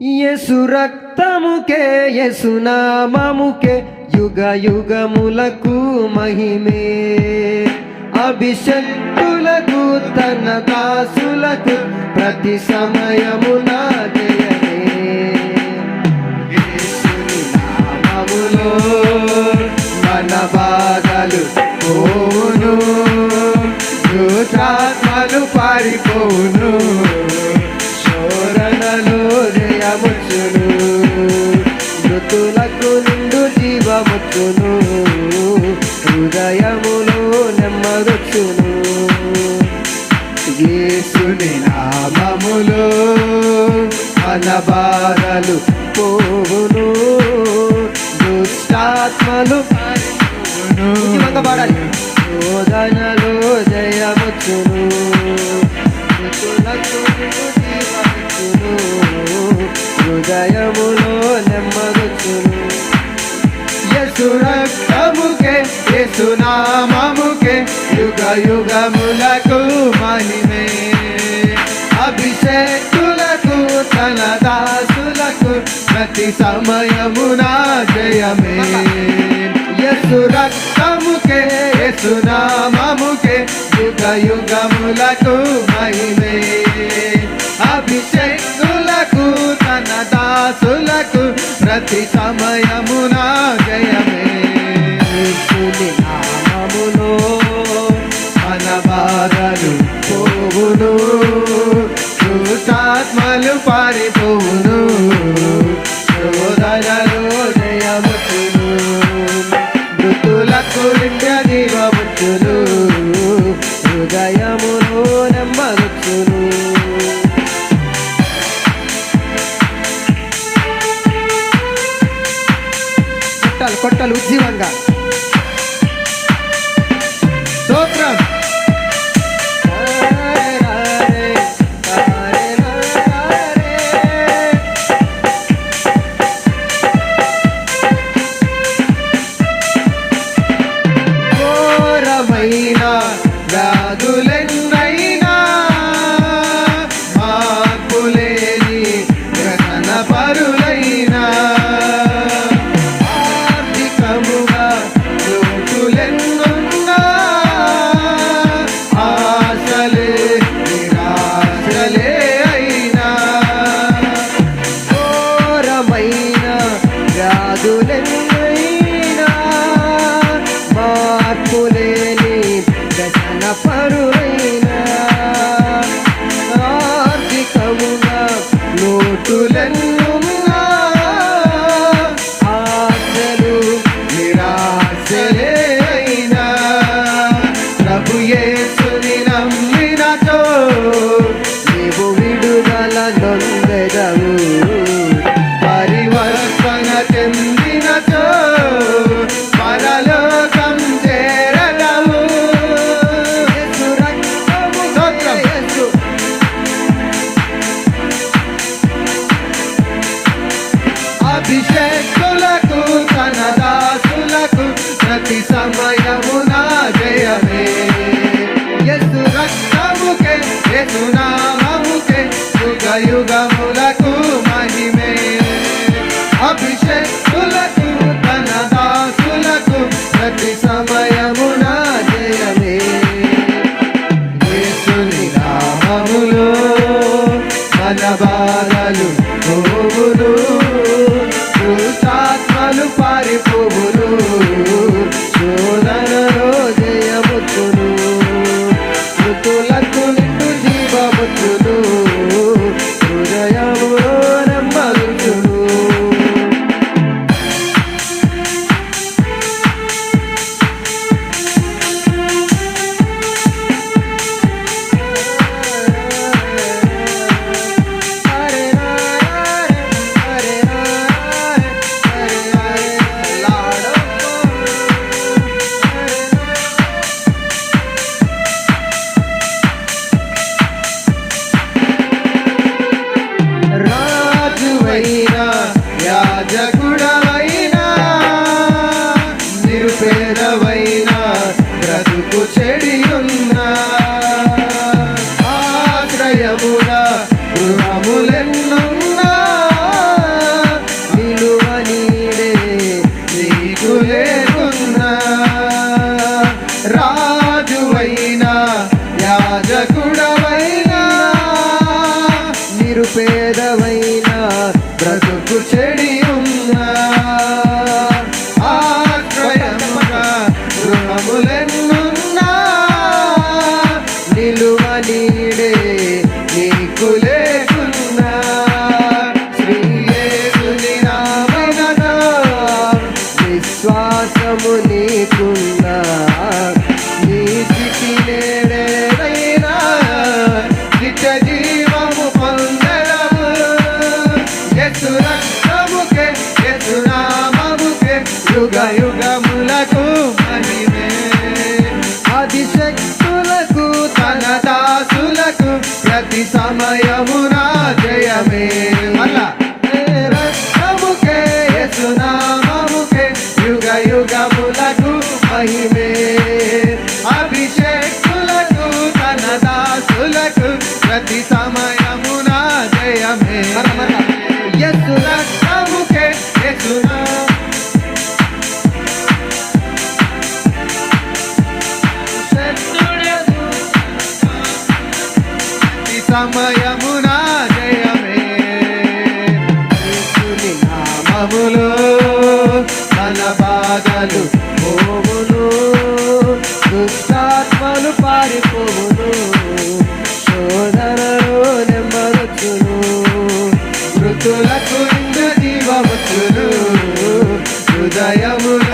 యసు రక్తముకే యసు నామముకే యుగ యుగములకు మహిమే అభిషక్తులకు తన దాసులకు ప్రతి సమయమున జయమే. యేసుని నామములో మన బాధలు పోను దుష్టాత్మలు పారిపోను మన బాధలు పోవును. దుష్టాత్మలు పాడాలి. శోధనలో జయముచ్చును. హృదయములో నెమ్మదుచును యసు రక్తముకే యసు నామముకే యుగ యుగములకు మహిమే. అభిషేకులకు ఘనదాసులకు ప్రతి సమయమున జయమే. యసు రక్తముకే యసు నామముకే యుగ యుగములకు మహిమే. అభిషేకులకు తన దాసులకు ప్రతి సమయమున జయమే. పారిపోవును శోధనలు జయముతును మృతులకు నిండ దీవముతును హృదయములో నెమ్మరుచును కొట్టాలి కొట్టాలి ఉజ్జీవంగా. అభిషేకులకు తన దాసులకు ప్రతి సమయమున జయమే ఎసు రక్తముకే ఎసు నామముకే యుగ యుగములకు మహిమే అభిషేకులకు తన దాసులకు ప్రతి సమయమున Hey. సమయమున జయమే. నామములో మన బాధలు పోవును. దుష్టాత్మలు పారిపోవును. శోధనలో నెమ్మరచును మృతులకు నిండు జీవవచ్చును హృదయమున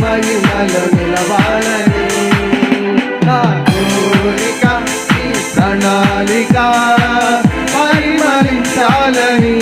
మహిమలు నిలవాలని. నా కోరిక ఈ ప్రణాళిక పరిమళించాలని.